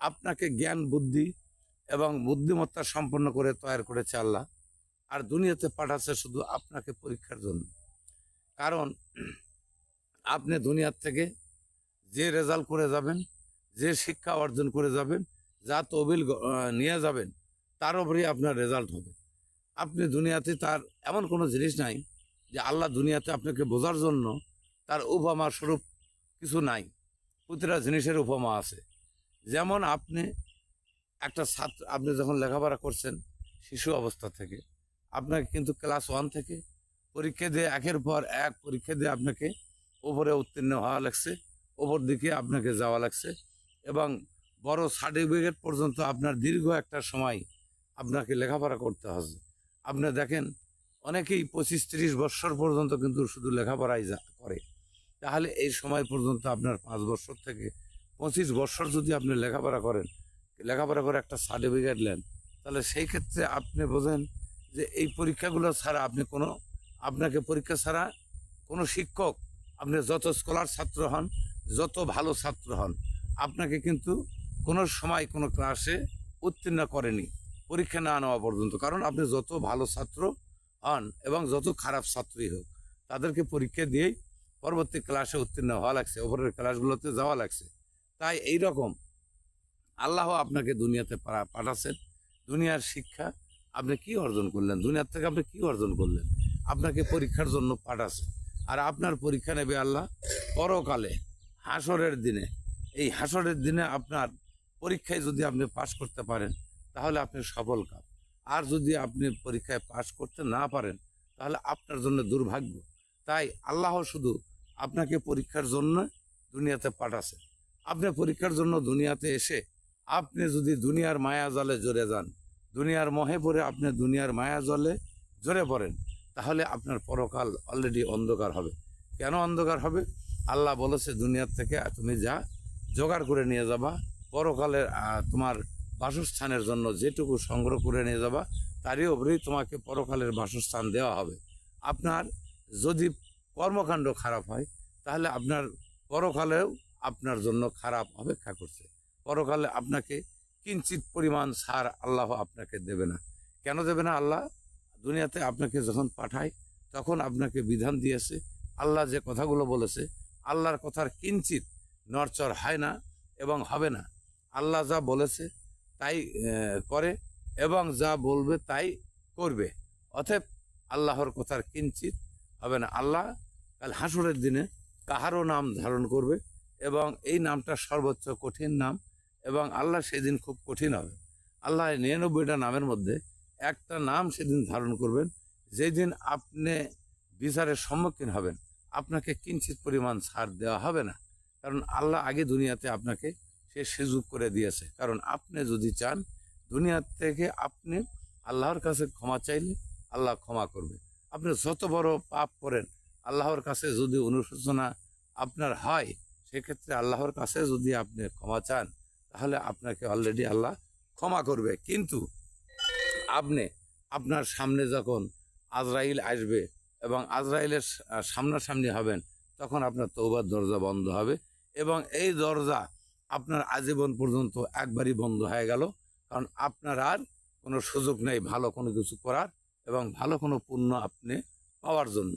আপনাকে জ্ঞান, বুদ্ধি এবং বুদ্ধিমত্তা সম্পন্ন করে তৈরি করেছে আল্লাহ। আর দুনিয়াতে পাঠাচ্ছে শুধু আপনাকে পরীক্ষার জন্য। কারণ আপনি দুনিয়ার থেকে যে রেজাল্ট করে যাবেন, যে শিক্ষা অর্জন করে যাবেন, যা তবিল নিয়ে যাবেন, তার উপরেই আপনার রেজাল্ট হবে। আপনি দুনিয়াতে তার এমন কোনো জিনিস নাই যে আল্লাহ দুনিয়াতে আপনাকে বোঝার জন্য তার উপমা স্বরূপ কিছু নাই। প্রতিটা জিনিসের উপমা আছে। যেমন আপনি একটা ছাত্র, আপনি যখন লেখাপড়া করছেন শিশু অবস্থা থেকে, আপনাকে কিন্তু ক্লাস ওয়ান থেকে পরীক্ষা দিয়ে একের পর এক পরীক্ষা দিয়ে আপনাকে ওপরে উত্তীর্ণ হওয়া লাগছে ওপর দিকে আপনাকে যাওয়া লাগছে এবং বড় সার্টিফিকেট পর্যন্ত আপনার দীর্ঘ একটা সময় আপনাকে লেখাপড়া করতে হবে। আপনি দেখেন, অনেকেই পঁচিশ তিরিশ বছর পর্যন্ত কিন্তু শুধু লেখাপড়াই করে, তাহলে এই সময় পর্যন্ত আপনার পাঁচ বছর থেকে পঁচিশ বছর যদি আপনি লেখাপড়া করেন, লেখাপড়া করে একটা সার্টিফিকেট নেন, তাহলে সেই ক্ষেত্রে আপনি বোঝেন যে এই পরীক্ষাগুলো ছাড়া আপনি কোনো, আপনাকে পরীক্ষা ছাড়া কোনো শিক্ষক, আপনি যত স্কলার ছাত্র হন, যত ভালো ছাত্র হন, আপনাকে কিন্তু কোনো সময় কোনো ক্লাসে উত্তীর্ণ করেনি, পরীক্ষা না নেওয়া পর্যন্ত। কারণ আপনি যত ভালো ছাত্র হন এবং যত খারাপ ছাত্রই হোক, তাদেরকে পরীক্ষা দিয়েই পরবর্তী ক্লাসে উত্তীর্ণ হওয়া লাগছে, ওপরের ক্লাসগুলোতে যাওয়া লাগছে। তাই এই রকম আল্লাহ আপনাকে দুনিয়াতে পাঠাচ্ছেন। দুনিয়ার শিক্ষা আপনি কি অর্জন করলেন? দুনিয়ার থেকে আপনি কি অর্জন করলেন? আপনাকে পরীক্ষার জন্য পাঠাচ্ছে। আর আপনার পরীক্ষা নেবে আল্লাহ পরকালে, হাসরের দিনে। এই হাসরের দিনে আপনার পরীক্ষায় যদি আপনি পাশ করতে পারেন, তাহলে আপনি সফল কাপ আর যদি আপনি পরীক্ষায় পাশ করতে না পারেন, তাহলে আপনার জন্য দুর্ভাগ্য। তাই আল্লাহ শুধু আপনাকে পরীক্ষার জন্য দুনিয়াতে পাঠাচ্ছে। আপনি পরীক্ষার জন্য দুনিয়াতে এসে আপনি যদি দুনিয়ার মায়া জলে জড়ে যান, দুনিয়ার মহে পড়ে আপনি দুনিয়ার মায়া জলে জড়ে পড়েন, তাহলে আপনার পরকাল অলরেডি অন্ধকার হবে। কেন অন্ধকার হবে? আল্লাহ বলেছে, দুনিয়ার থেকে তুমি যা জোগাড় করে নিয়ে যাবা, পরকালের তোমার বাসস্থানের জন্য যেটুকু সংগ্রহ করে নিয়ে যাবা, তারই উপরেই তোমাকে পরকালের বাসস্থান দেওয়া হবে। আপনার যদি কর্মকাণ্ড খারাপ হয়, তাহলে আপনার পরকালেও আপনার জন্য খারাপ অপেক্ষা করছে। পরকালে আপনাকে কিঞ্চিত পরিমাণ সার আল্লাহ আপনাকে দেবে না। কেন দেবে না আল্লাহ? দুনিয়াতে আপনাকে যখন পাঠায়, তখন আপনাকে বিধান দিয়েছে, আল্লাহ যে কথাগুলো বলেছে, আল্লাহর কথার কিঞ্চিত নড়চড় হয় না এবং হবে না। আল্লাহ যা বলেছে তাই করে এবং যা বলবে তাই করবে। অতএব আল্লাহর কথার কিঞ্চিত হবে না। আল্লাহ কাল হাসুরের দিনে কাহারও নাম ধারণ করবে? এবং এই নামটা সর্বোচ্চ কঠিন নাম এবং আল্লাহ সেদিন খুব কঠিন হবে। আল্লাহ নিরানব্বইটা নামের মধ্যে একটা নাম সেদিন ধারণ করবেন, যেদিন আপনি বিচারের সম্মুখীন হবেন। আপনাকে কিঞ্চিত পরিমাণ ছাড় দেওয়া হবে না, কারণ আল্লাহ আগে দুনিয়াতে আপনাকে সে সুযোগ করে দিয়েছে। কারণ আপনি যদি চান দুনিয়া থেকে আপনি আল্লাহর কাছে ক্ষমা চাইলে আল্লাহ ক্ষমা করবে। আপনি যত বড় পাপ করেন, আল্লাহর কাছে যদি অনুশোচনা আপনার হয় সেক্ষেত্রে আল্লাহর কাছে যদি আপনি ক্ষমা চান, তাহলে আপনাকে অলরেডি আল্লাহ ক্ষমা করবে। কিন্তু আপনি আপনার সামনে যখন আজরাইল আসবে এবং আজরাইলের সামনাসামনি হবেন, তখন আপনার তৌবার দরজা বন্ধ হবে এবং এই দরজা আপনার আজীবন পর্যন্ত একবারই বন্ধ হয়ে গেল। কারণ আপনার আর কোনো সুযোগ নেই ভালো কোনো কিছু করার এবং ভালো কোনো পুণ্য আপনি পাওয়ার জন্য।